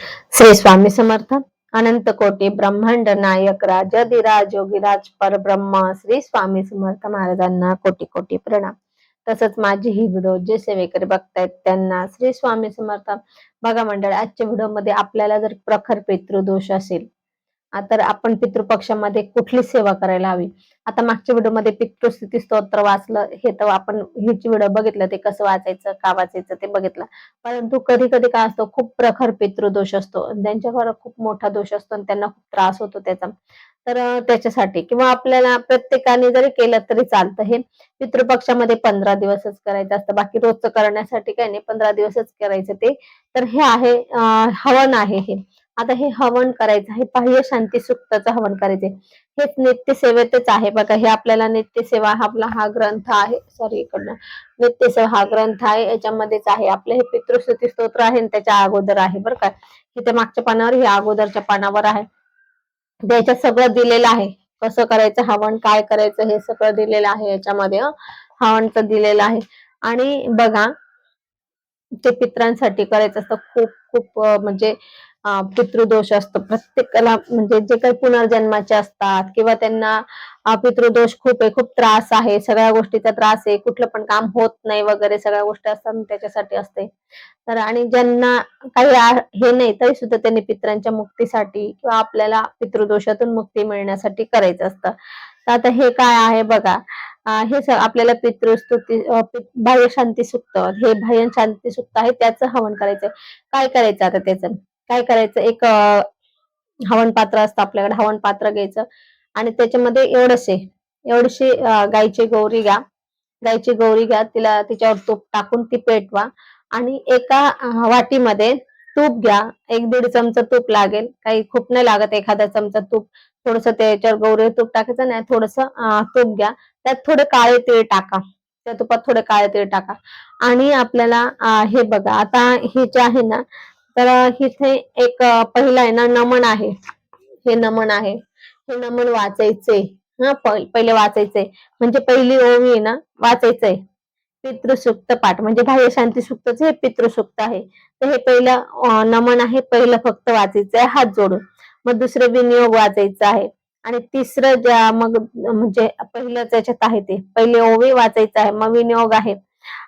श्री स्वामी समर्थ अनंत कोटी ब्रह्मांड नायक राजाधिराज योगीराज परब्रह्म श्री स्वामी समर्थ महाराजांना कोटी कोटी प्रणाम तसंच माझे ही व्हिडिओ जे सेवेकरी बघतायत त्यांना श्री स्वामी समर्थ बघा मंडळ आजच्या व्हिडिओमध्ये आपल्याला जर प्रखर पितृदोष असेल तर आपण पितृपक्षामध्ये कुठली सेवा करायला हवी? आता मागच्या व्हिडिओमध्ये पितृस्थिती स्तोत्र वाचलं हे तर आपण हिची व्हिडिओ बघितलं ते कसं वाचायचं का वाचायचं ते बघितलं. परंतु कधी कधी काय असतो खूप प्रखर पितृदोष असतो. आणि त्यांच्यावर खूप मोठा दोष असतो आणि त्यांना खूप त्रास होतो त्याचा. तर त्याच्यासाठी. किंवा आपल्याला प्रत्येकाने जरी केलं तरी चालतं हे. पितृपक्षामध्ये पंधरा दिवसच करायचं असतं. बाकी रोजचं करण्यासाठी काही नाही पंधरा दिवसच करायचं ते. तर हे आहे हवन आहे हे. आता हे हवन करायचं आहे बाह्य शांती सुक्ताचं हवन करायचे हेच नित्यसेवेतच आहे बघा. हे आपल्याला नित्यसेवा हा आपला हा ग्रंथ आहे. सॉरी इकडनं. नित्यसेवा हा ग्रंथ आहे. याच्यामध्येच आहे. आपलं हे पितृस्तुती स्तोत्र आहे आणि त्याच्या अगोदर आहे बरं का. इथे मागच्या पानावर हे अगोदरच्या पानावर आहे. याच्यात सगळं दिलेलं आहे. कसं करायचं हवन काय करायचं हे सगळं दिलेलं आहे याच्यामध्ये हवनच हवनचं दिलेलं आहे. आणि बघा ते पित्रांसाठी करायचं असतं खूप खूप म्हणजे पितृदोष असतो. प्रत्येकाला म्हणजे जे काही पुनर्जन्माचे असतात किंवा त्यांना पितृदोष खूप आहे खूप त्रास आहे सगळ्या गोष्टीचा त्रास आहे कुठलं पण काम होत नाही वगैरे सगळ्या गोष्टी असतात त्याच्यासाठी असते. तर आणि ज्यांना काही हे नाही तरी सुद्धा त्यांनी पित्रांच्या मुक्तीसाठी किंवा आपल्याला पितृदोषातून मुक्ती मिळण्यासाठी करायचं असतं. तर आता हे काय आहे बघा. हे आपल्याला पितृस्तुती बाह्य शांती सुक्त हे बाह्य शांती सुक्त आहे त्याचं हवन करायचं काय करायचं आता त्याचं? काय करायचं? एक हवन पात्र असतं आपल्याकडे हवन पात्र घ्यायचं. आणि त्याच्यामध्ये एवढंसे एवढीशी गायची गौरी घ्या. गाईची गौरी घ्या तिला तिच्यावर तूप टाकून ती पेटवा. आणि एका वाटीमध्ये तूप घ्या. एक दीड चमचा तूप लागेल. काही खूप नाही लागत एखादा चमचा तूप. थोडस त्याच्यावर गौरी तूप टाकायचं नाही थोडस तूप घ्या. त्यात थोडे काळे तीळ टाका. त्या तुपात थोडे काळे तीळ टाका. आणि आपल्याला हे बघा. आता हे जे आहे ना तर इथे एक पहिलं पहिला आहे ना नमन आहे. हे नमन आहे. हे नमन वाचायचे. हा पहिले वाचायचंय म्हणजे पहिली ओवी आहे ना वाचायचंय पितृसुक्त पाठ. म्हणजे बाह्य शांती सुक्तच हे पितृसुक्त आहे. तर हे पहिलं नमन आहे. पहिलं फक्त वाचायचं आहे. हात जोडून. मग दुसरं विनियोग वाचायचं आहे. आणि तिसरं ज्या मग म्हणजे पहिलं त्याच्यात आहे ते. पहिले ओवी वाचायचं आहे. मग विनियोग आहे.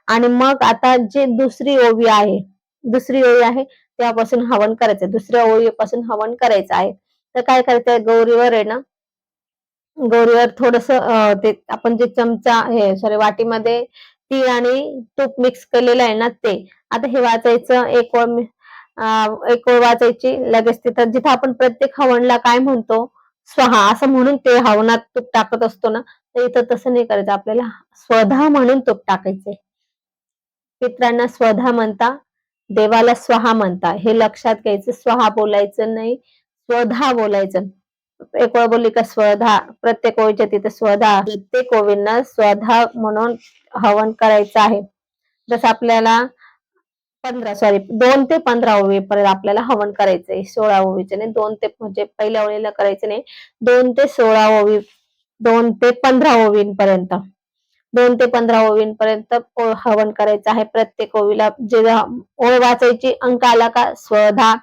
आणि मग आता जे दुसरी ओवी आहे दुसरी ओवी आहे त्यापासून हवन करायचं दुसऱ्या ओळीपासून हवन करायचं आहे. तर काय करायचंय गौरीवर आहे ना? गौरीवर थोडस ते आपण जे चमचा हे सॉरी वाटीमध्ये तीळ आणि तूप मिक्स केलेलं आहे ना ते. आता हे वाचायचं एक ओळ एक ओळ वाचायची. लगेच तिथं जिथं आपण प्रत्येक हवनला काय म्हणतो? स्वहा. असं म्हणून ते हवनात तूप टाकत असतो ना तर इथं तसं नाही करायचं. आपल्याला स्वधा म्हणून तूप टाकायचंय. पित्रांना स्वधा म्हणता देवाला स्वहा म्हणता हे लक्षात घ्यायचं स्वहा बोलायचं नाही स्वधा बोलायचं. एक ओळ बोलली का स्वधा प्रत्येक ओळीच्या तिथे स्वधा प्रत्येक ओवींना स्वधा म्हणून हवन करायचं आहे. जसं आपल्याला पंधरा सॉरी दोन ते पंधरा ओवीपर्यंत आपल्याला हवन करायचंय सोळा ओवीचे नाही दोन ते म्हणजे पहिल्या ओळीला करायचं नाही दोन ते सोळा ओवी दोन ते पंधरा ओवींपर्यंत दोन ते पंधरा ओवींपर्यंत हवन करायचं आहे. प्रत्येक ओवीला जे ओळ वाचायची अंक आला का स्वधा.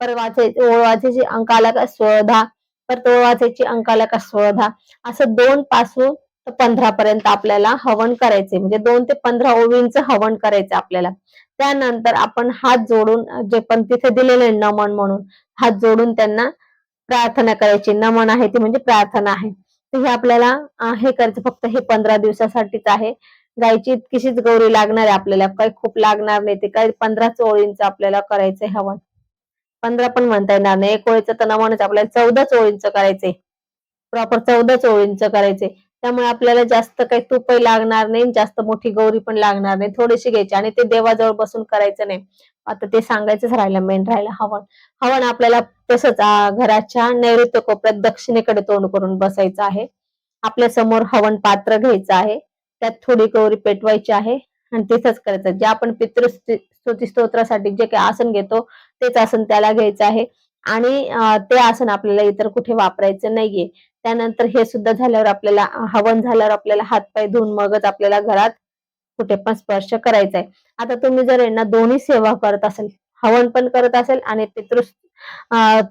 पर वाचायची ओळ वाचायची अंक आला का स्वधा. परत ओळ वाचायची अंक आला का स्वधा. असं दोन पासून तर पंधरा पर्यंत आपल्याला हवन करायचे म्हणजे दोन ते पंधरा ओवींचं हवन करायचं आपल्याला. त्यानंतर आपण हात जोडून जे पण तिथे दिलेले नमन म्हणून हात जोडून त्यांना प्रार्थना करायची. नमन आहे ती म्हणजे प्रार्थना आहे. तर हे आपल्याला हे करायचं फक्त हे पंधरा दिवसासाठीच आहे. गायची इतकीशीच गौरी लागणार आहे आपल्याला. काही खूप लागणार नाही ते. काही पंधराच ओळींचं आपल्याला करायचंय हवन. पंधरा पण म्हणता येणार नाही. एक ओळीचं तर नवनच आपल्याला चौदाच ओळींचं करायचंय. प्रॉपर चौदाच ओळींचं करायचंय. त्यामुळे आपल्याला जास्त काही तुपही लागणार नाही जास्त मोठी गौरी पण लागणार नाही थोडीशी घ्यायची. आणि ते देवाजवळ बसून करायचं नाही. आता ते सांगायचंच राहिलं मेन राहिलं हवन. हवन आपल्याला तसंच घराच्या नैऋत्य कोपऱ्यात दक्षिणेकडे तोंड करून बसायचं आहे. आपल्यासमोर हवन पात्र घ्यायचं आहे. त्यात थोडी गौरी पेटवायची आहे. आणि तिथंच करायचं. जे आपण पितृ स्तुती स्तोत्रासाठी जे काही आसन घेतो तेच आसन त्याला घ्यायचं आहे. आणि ते आसन आपल्याला इतर कुठे वापरायचं नाहीये. त्यानंतर हे सुद्धा झाल्यावर आपल्याला हवन झाल्यावर आपल्याला हातपाय धुवून मगच आपल्याला घरात कुठे पण स्पर्श करायचा आहे आता तुम्ही जर यांना दोन्ही सेवा करत असेल हवन पण करत असेल आणि पितृ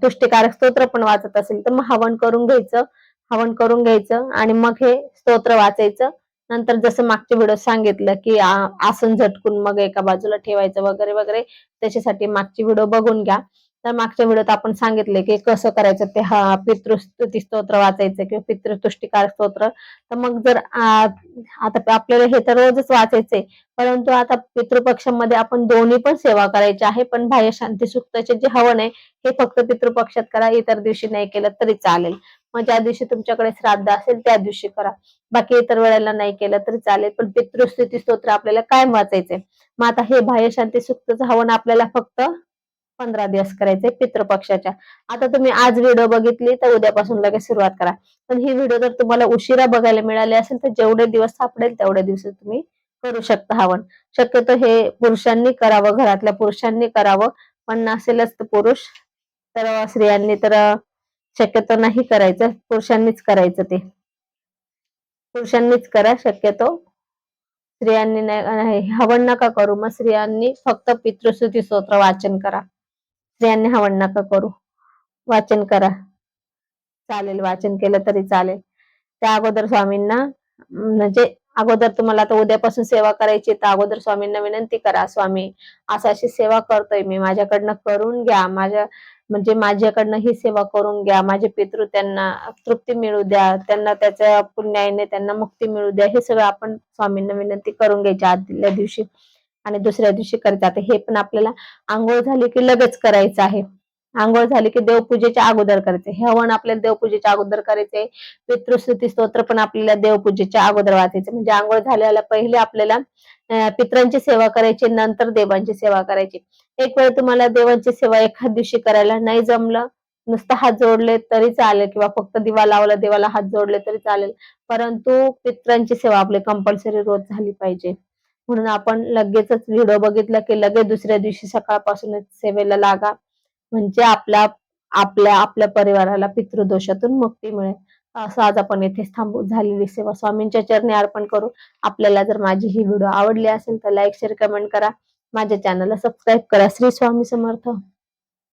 तुष्टीकारक स्तोत्र पण वाचत असेल तर मग हवन करून घ्यायचं हवन करून घ्यायचं आणि मग हे स्तोत्र वाचायचं. नंतर जसं मागच्या व्हिडिओ सांगितलं की आसन झटकून मग एका बाजूला ठेवायचं वगैरे वगैरे त्याच्यासाठी मागची व्हिडिओ बघून घ्या. तर मागच्या व्हिडिओत आपण सांगितले की कसं करायचं ते हा पितृस्तुती स्तोत्र वाचायचं किंवा पितृतुष्टीकार स्तोत्र. तर मग जर आता आपल्याला हे तर रोजच वाचायचंय परंतु आता पितृपक्षामध्ये आपण दोन्ही पण सेवा करायची आहे पण बाह्य शांती सुक्ताचे जे हवन आहे हे फक्त पितृपक्षात करा इतर दिवशी नाही केलं तरी चालेल. मग ज्या दिवशी तुमच्याकडे श्राद्ध असेल त्या दिवशी करा. बाकी इतर वेळेला नाही केलं तरी चालेल पण पितृस्थिती स्तोत्र आपल्याला कायम वाचायचंय. मग आता हे बाह्य शांती सुक्तचं हवन आपल्याला फक्त पंधरा दिवस करायचंय पितृपक्षाच्या. आता तुम्ही आज व्हिडिओ बघितली तर उद्यापासून लगेच सुरुवात करा. पण ही व्हिडिओ जर तुम्हाला उशिरा बघायला मिळाली असेल तर जेवढे दिवस सापडेल तेवढे दिवस तुम्ही करू शकता हवन शक्यतो हे पुरुषांनी करावं घरातल्या पुरुषांनी करावं. पण नसेलच तर पुरुष तर स्त्रियांनी तर शक्यतो नाही करायचं. पुरुषांनीच करायचं ते. पुरुषांनीच करा शक्यतो. स्त्रियांनी नाही हवन नका करू. मग स्त्रियांनी फक्त पितृस्तुती स्तोत्र वाचन करा. स्त्रियांनी हवण नका करू. वाचन करा. चालेल वाचन केलं तरी चालेल. त्या अगोदर स्वामींना म्हणजे अगोदर तुम्हाला आता उद्यापासून सेवा करायची तर अगोदर स्वामींना विनंती करा स्वामी असं अशी सेवा करतोय मी. माझ्याकडनं करून घ्या. माझ्या म्हणजे माझ्याकडनं ही सेवा करून घ्या. माझे पितृ त्यांना तृप्ती मिळू द्या. त्यांना त्याच्या पुण्याने त्यांना मुक्ती मिळू द्या. हे सगळं आपण स्वामींना विनंती करून घ्यायची आदल्या दिवशी. आणि दुसऱ्या दिवशी करायचं आता हे पण आपल्याला आंघोळ झाली की लगेच करायचं आहे. आंघोळ झाली की देवपूजेच्या अगोदर करायचे हे हवन आपल्याला देवपूजेच्या अगोदर करायचे पितृस्तुती स्तोत्र पण आपल्याला देवपूजेच्या अगोदर वाचायचे म्हणजे आंघोळ झाल्याला पहिले आपल्याला पित्रांची पितरांची सेवा करायची नंतर देवांची सेवा करायची. एक वेळ तुम्हाला देवांची सेवा एखाद दिवशी करायला नाही जमलं नुसतं हात जोडले तरी चालेल किंवा फक्त दिवा लावला देवाला हात जोडले तरी चालेल. परंतु पितरांची सेवा आपली कंपल्सरी रोज झाली पाहिजे. म्हणून आपण लगेचच व्हिडिओ बघितला की लगेच दुसऱ्या दिवशी सकाळपासूनच सेवेला लागा. म्हणजे आपल्या आपल्या आपल्या परिवाराला पितृदोषातून मुक्ती मिळेल. असं आज आपण येथे थांबू. झालेली सेवा स्वामींच्या चरणी अर्पण करू. आपल्याला जर माझी ही व्हिडिओ आवडली असेल तर लाईक शेअर कमेंट करा. माझ्या चॅनलला सबस्क्राईब करा. श्री स्वामी समर्थ.